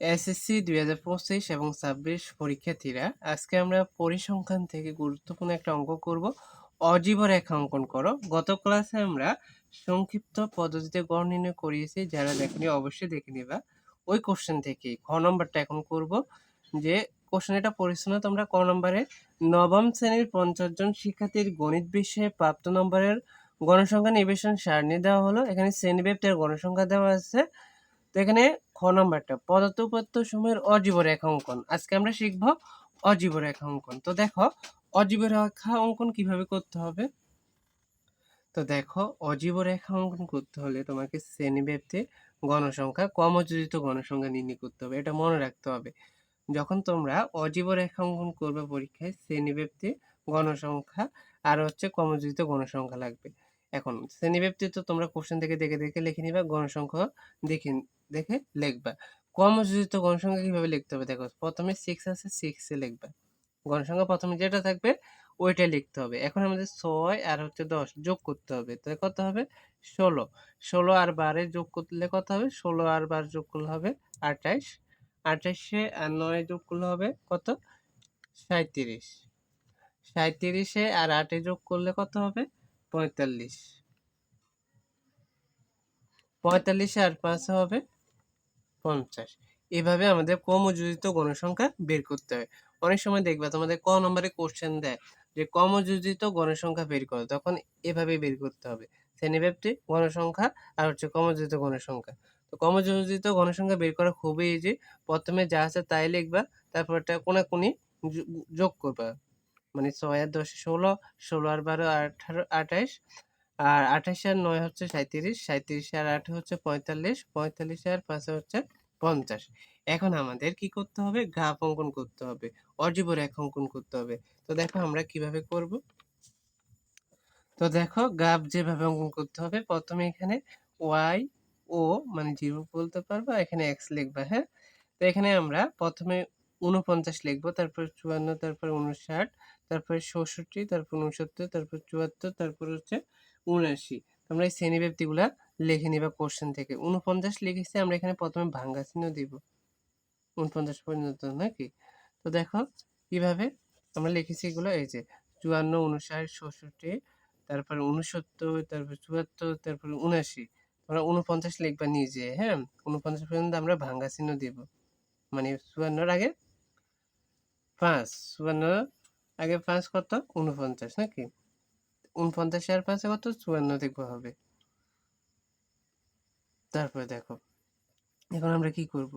SSC দুই হাজার পঁচিশ এবং ছাব্বিশ পরীক্ষার্থীরা, আজকে আমরা পরিসংখ্যান থেকে গুরুত্বপূর্ণ একটা অঙ্ক করব। অজীব রেখা অঙ্কন করো। গত ক্লাসে আমরা সংক্ষিপ্ত পদ্ধতিতে গড় নির্ণয় করিয়েছি, যারা দেখেনি অবশ্যই দেখে নিবা। ওই কোশ্চেন থেকে খ নম্বরটা এখন করব, যে কোশ্চেন এটা পড়েছো না তোমরা ক নম্বরে নবম শ্রেণির পঞ্চাশ জন শিক্ষার্থীর গণিত বিষয়ে প্রাপ্ত নম্বরের গণসংখ্যা নিবেশন সারণী দেওয়া হলো। এখানে শ্রেণীব্যাপ্তের গণসংখ্যা দেওয়া আছে। তো এখানে খ নম্বরটা পদার্থ উপাত্ত সময়ের অজীব রেখা অঙ্কন। আজকে আমরা শিখব অজীব রেখা অঙ্কন। তো দেখো অজীব রেখা অঙ্কন কীভাবে করতে হবে? তো দেখো অজীব রেখা অঙ্কন করতে হলে তোমাকে শ্রেণীব্যাপ্তে গণসংখ্যা কমযোজিত গণসংখ্যা নির্ণয় করতে হবে। এটা মনে রাখতে হবে। যখন তোমরা অজীব রেখা অঙ্কন করবে পরীক্ষায়, শ্রেণীব্যাপ্তি গণসংখ্যা আর হচ্ছে কমযোজিত গণসংখ্যা লাগবে। এখন শ্রেণীব্যাপ্তি তো তোমরা কোশ্চেন থেকে দেখে দেখে লিখে নিবা, গণসংখ্যা দেখে দেখে লিখবা। কর্মযোজিত গণসংখ্যা কীভাবে লিখতে হবে? দেখো, প্রথমে সিক্স আছে সিক্সে লিখবা। গণসংখ্যা প্রথমে যেটা থাকবে, ওইটা লিখতে হবে। এখন আমাদের ছয় আর হচ্ছে দশ যোগ করতে হবে। তাহলে কত হবে? ষোলো। ষোলো আর বারে যোগ করলে কত হবে? ষোলো আর বার যোগ করলে হবে আঠাইশ আঠাইশে আর নয় যোগ করলে হবে কত? সাঁত্রিশ সাঁত্রিশে আর আটে যোগ করলে কত হবে? পঁয়তাল্লিশ। পঁয়তাল্লিশে আর পাঁচ হবে পঞ্চাশ। এভাবে আমাদের কমযোজিত গণসংখ্যা বের করতে হয়। অনেক সময় দেখবে তোমাদের ক নম্বরে কোশ্চেন দেয় যে কমযোজিত গণসংখ্যা বের করো, তখন এভাবে বের করতে হবে। শ্রেণীব্যাপ্তি, গণসংখ্যা আর হচ্ছে কমযোজিত গণসংখ্যা। তো কমযোজিত গণসংখ্যা বের করা খুবই ইজি প্রথমে যা আছে তাই লিখবা তারপর একটা কোনাকুনি যোগ করবা। মানে ছয় আর দশ ষোলো ষোলো আর বারো আঠারো আঠাইশ আর আঠাশ আর নয় হচ্ছে সাঁত্রিশ সাঁত্রিশ আর আট হচ্ছে পঁয়তাল্লিশ পঁয়তাল্লিশ আর পাঁচ হচ্ছে পঞ্চাশ। এখন আমাদের কি করতে হবে? গ্রাফ অঙ্কন করতে হবে অজীব রেখা অঙ্কন করতে হবে। তো দেখো আমরা কীভাবে করব? তো দেখো গ্রাফ যেভাবে অঙ্কন করতে হবে, প্রথমে এখানে ওয়াই, ও মানে জিরো বলতে পারব, এখানে এক্স লিখবা হ্যাঁ? তো এখানে আমরা প্রথমে উনপঞ্চাশ লিখব, তারপর চুয়ান্ন, তারপর উনষাট তারপর ষষট্টি তারপর উনসত্তর তারপর চুয়াত্তর, তারপর হচ্ছে উনআশি তোমরা এই শ্রেণীব্যাপ্তিগুলা লিখে নিবা কোশ্চেন থেকে। উনপঞ্চাশ লিখেছি, আমরা এখানে প্রথমে ভাঙ্গা চিহ্ন দিব। উনপঞ্চাশ পর্যন্ত, নাকি? তো দেখো, কীভাবে আমরা লিখেছি এগুলো? এই যে, চুয়ান্ন উনষাট ষষট্টি তারপর উনসত্তর তারপর চুয়াত্তর, তারপর উনআশি তোমরা উনপঞ্চাশ লিখবা নিজে হ্যাঁ? উনপঞ্চাশ পর্যন্ত আমরা ভাঙ্গা চিহ্ন দিব। মানে চুয়ান্নর আগে পাঁচ, চুয়ান্ন, আগে পাঁচ কত? উনপঞ্চাশ নাকি? উনপঞ্চাশ আর পাঁচে কত? চুয়ান্ন দেখব হবে। তারপরে দেখো, এখন আমরা কি করব?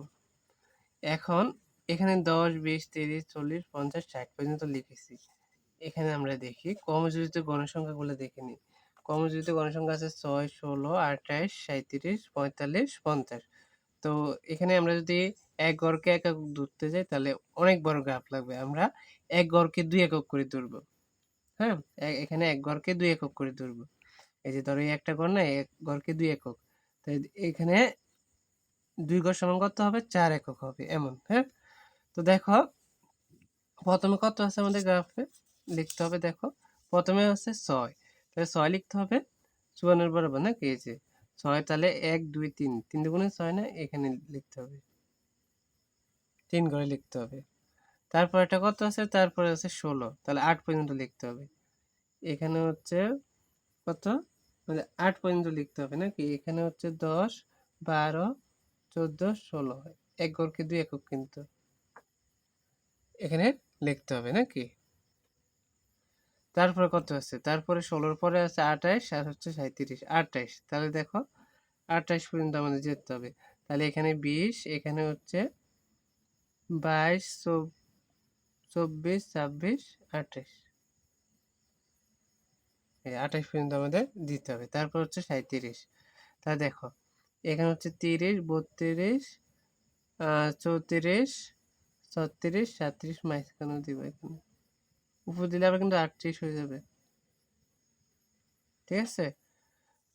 এখন এখানে দশ, বিশ, তিরিশ, চল্লিশ, পঞ্চাশ, ষাট পর্যন্ত লিখেছি। এখানে আমরা দেখি কর্মজীবিত গণসংখ্যাগুলো দেখে নিই। কর্মজীবিত গণসংখ্যা আছে ছয়, ষোলো, আঠাশ সাঁত্রিশ পঁয়তাল্লিশ, পঞ্চাশ। তো এখানে আমরা যদি এক গড়কে এক একক ধরতে যাই, তাহলে অনেক বড় গ্রাফ লাগবে। আমরা এক গড়কে দুই একক করে ধরবো। হ্যাঁ? এখানে এক ঘরকে দুই একক করে ধরব। এই যে ধরো একটা ঘর না এক ঘরকে দুই একক। তো এখানে দুই ঘর সমান কত হবে? চার একক হবে, এমন হ্যাঁ? তো দেখো, প্রথমে কত আছে আমাদের গ্রাফে? লিখতে হবে, দেখো। প্রথমে হচ্ছে ছয়। তাহলে ছয় লিখতে হবে? চুয়ান্নর বরাবর না কে যে ছয় তাহলে এক, দুই, তিন। তিন দুগুণে ছয় না, এখানে লিখতে হবে। তিন ঘরে লিখতে হবে। তারপর এটা কত আছে? তারপরে আছে ষোলো। তাহলে আট পর্যন্ত লিখতে হবে। এখানে হচ্ছে কত? মানে আট পর্যন্ত লিখতে হবে নাকি? এখানে হচ্ছে দশ, বারো, চোদ্দ, ষোলো এক গড়কে দুই একক কিন্তু এখানে লিখতে হবে নাকি? তারপরে কত আছে? তারপরে ষোলোর পরে আছে আঠাইশ আর হচ্ছে সাঁত্রিশ আঠাইশ তাহলে দেখো আঠাইশ পর্যন্ত আমাদের যেতে হবে। তাহলে এখানে বিশ, এখানে হচ্ছে বাইশ চব্বিশ, ছাব্বিশ, আঠাশ। আঠাশ পর্যন্ত আমাদের দিতে হবে। তারপর হচ্ছে সাঁত্রিশ তা দেখো, এখানে হচ্ছে তিরিশ, বত্রিশ চৌত্রিশ, ছত্রিশ, সাঁত্রিশ কেন দিব এখানে। উপর দিলে আবার কিন্তু আটত্রিশ হয়ে যাবে। ঠিক আছে?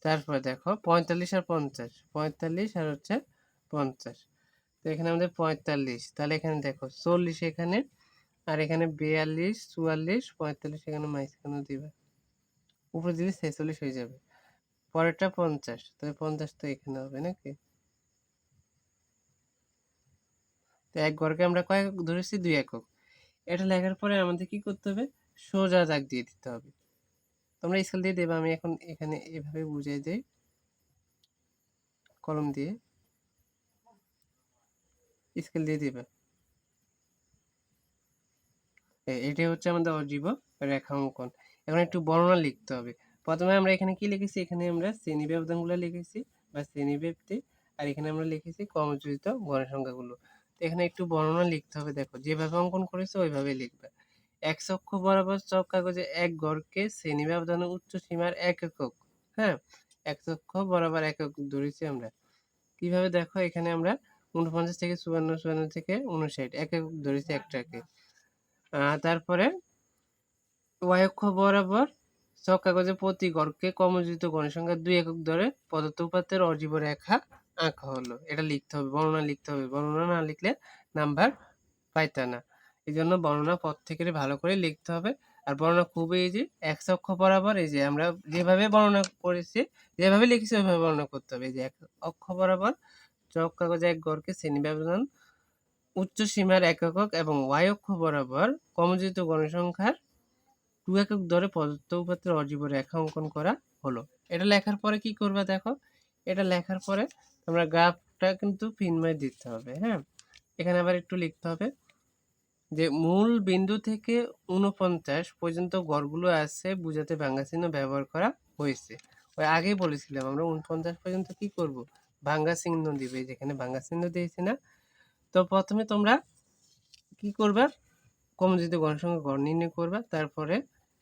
তারপর দেখো, পঁয়তাল্লিশ আর পঞ্চাশ। পঁয়তাল্লিশ আর হচ্ছে পঞ্চাশ। তো এখানে আমাদের পঁয়তাল্লিশ। তাহলে এখানে দেখো, চল্লিশ এখানে, আর এখানে বিয়াল্লিশ, চুয়াল্লিশ, পঁয়তাল্লিশ এখানে মাঝখানে দিবে। উপরে দিলে ছেচল্লিশ হয়ে যাবে। পরেরটা পঞ্চাশ। তাহলে পঞ্চাশ তো এখানে হবে নাকি? তো এক ঘরকে আমরা কয় একক ধরেছি? দুই একক। এটা লেখার পরে আমাদের কি করতে হবে? সোজা দাগ দিয়ে দিতে হবে। তোমরা স্কেল দিয়ে দেবে, আমি এখন এখানে এভাবে বুঝিয়ে দেই। কলম দিয়ে স্কেল দিয়ে দিবে। এ- এটাই হচ্ছে আমাদের অজীব রেখা অঙ্কন এখন একটু বর্ণনা লিখতে হবে। প্রথমে আমরা এখানে কি লিখেছি? এখানে আমরা শ্রেণি ব্যবধানগুলো লিখেছি বা শ্রেণি ব্যক্তি আর এখানে আমরা লিখেছি কর্মযোজিত গণসংখ্যাগুলো এখানে একটু বর্ণনা লিখতে হবে। দেখো, যেভাবে অঙ্কন করেছে ওইভাবে লিখবে। এক অক্ষ বরাবর চক কাগজে এক গড়কে শ্রেণি ব্যবধান উচ্চ সীমার এক একক হ্যাঁ? এক অক্ষ বরাবর এক একক ধরেছি আমরা। কীভাবে দেখো, এখানে আমরা উনপঞ্চাশ থেকে চুয়ান্ন চুয়ান্ন থেকে উনষাট এক একক ধরেছি একটাকে। তারপরে ওয়াই অক্ষ বরাবর চক কাগজে প্রতি গড়কে কর্মযোজিত গণসংখ্যা দুই একক ধরে পদার্থ উপাত্তের অজীব রেখা আঁকা হলো। এটা লিখতে হবে, বর্ণনা লিখতে হবে। বর্ণনা না লিখলে নাম্বার পাইতা না। এই জন্য বর্ণনা থেকে ভালো করে লিখতে হবে। আর বর্ণনা খুবই ইজি এক অক্ষ বরাবর, এই যে আমরা যেভাবে বর্ণনা করেছি, যেভাবে লিখেছি, ওইভাবে বর্ণনা করতে হবে। এই যে এক অক্ষ বরাবর চক কাগজে এক গড়কে শ্রেণি ব্যবধান, উচ্চ সীমার এক একক এবং ওয়াই অক্ষ বরাবর কমযোজিত গণসংখ্যার দু একক ধরে প্রদত্ত উপাত্তের অজীব রেখা অঙ্কন করা হলো। এটা লেখার পরে কি করবে দেখো? এটা লেখার পরে তোমরা গ্রাফটা কিন্তু ফিনময় দিতে হবে হ্যাঁ? এখানে আবার একটু লিখতে হবে যে মূল বিন্দু থেকে উনপঞ্চাশ পর্যন্ত গড়গুলো আছে বুঝাতে ভাঙ্গা চিহ্ন ব্যবহার করা হয়েছে। ওই আগেই বলেছিলাম আমরা উনপঞ্চাশ পর্যন্ত কি করব? ভাঙ্গা চিহ্ন দিবে যেখানে ভাঙ্গা চিহ্ন দিয়েছি না? তো প্রথমে তোমরা কি করবা? কমযোজিত গণসংখ্যা গড় নির্ণয় করবা, তারপরে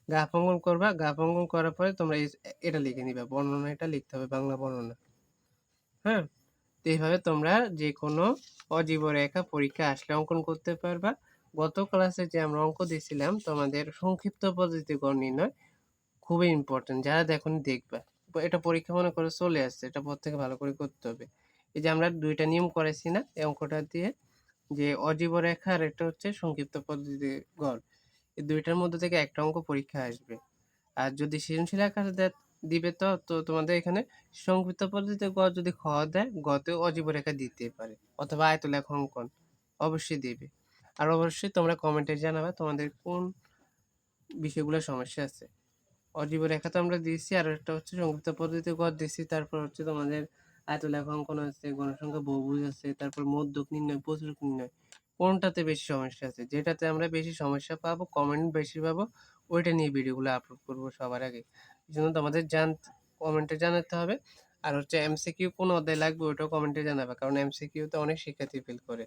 গাপ অঙ্কন করবা। গাপ অঙ্কন করার পরে তোমরা এটা লিখে নিবা, বর্ণনা এটা লিখতে হবে, বাংলা বর্ণনা। হ্যাঁ তো এইভাবে তোমরা যে কোনো অজীব রেখা পরীক্ষা আসলে অঙ্কন করতে পারবা। গত ক্লাসে যে আমরা অঙ্ক দিয়েছিলাম তোমাদের সংক্ষিপ্ত পদ্ধতিতে গড় নির্ণয় খুবই ইম্পর্টেন্ট যারা দেখুন দেখবা। এটা পরীক্ষা মনে করে চলে আসছে, এটা পর থেকে ভালো করে করতে হবে। এই যে আমরা দুইটা নিয়ম করেছি না, এই অঙ্কটা দিয়ে, যে অজীব রেখা আর একটা হচ্ছে সংক্ষিপ্ত পদ্ধতিতে গড়। এই দুইটার মধ্যে থেকে একটা অঙ্ক পরীক্ষা আসবে। আর যদি সৃজনশীল আকারে দে- দিবে তো তো তোমাদের এখানে সংক্ষিপ্ত পদ্ধতিতে গড় যদি খ দেয় গতে অজীব রেখা দিতে পারে। অথবা আয়তলেখ অঙ্কন অবশ্যই দিবে। আর অবশ্যই তোমরা কমেন্টে জানাবে তোমাদের কোন বিষয়গুলো সমস্যা আছে। অজীব রেখা তো আমরা দিয়েছি, আর একটা হচ্ছে সংক্ষিপ্ত পদ্ধতিতে গড় দিয়েছি, তারপর হচ্ছে তোমাদের আয়তলেখ অঙ্কন আছে গণসংখ্যা বহুভুজ আছে, তারপর মধ্যক নির্ণয়, প্রচুরক নির্ণয়, কোনটাতে বেশি সমস্যা আছে? যেটাতে আমরা বেশি সমস্যা পাবো কমেন্ট বেশি পাবো, ওইটা নিয়ে ভিডিওগুলো আপলোড করব সবার আগে। এই জন্য তোমাদের জান কমেন্টে জানাতে হবে। আর হচ্ছে এমসিকিউ কোন অধ্যায় লাগবে ওটাও কমেন্টে জানাবে, কারণ এমসিকিউতে অনেক শিক্ষার্থী ফিল করে।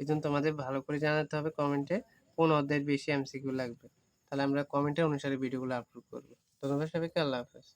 এই জন্য তোমাদের ভালো করে জানাতে হবে কমেন্টে কোন অধ্যায়ের বেশি এমসিকিউ লাগবে। তাহলে আমরা কমেন্টের অনুসারে ভিডিওগুলো আপলোড করব। ধন্যবাদ সবাইকে, আল্লাহ হাফেজ।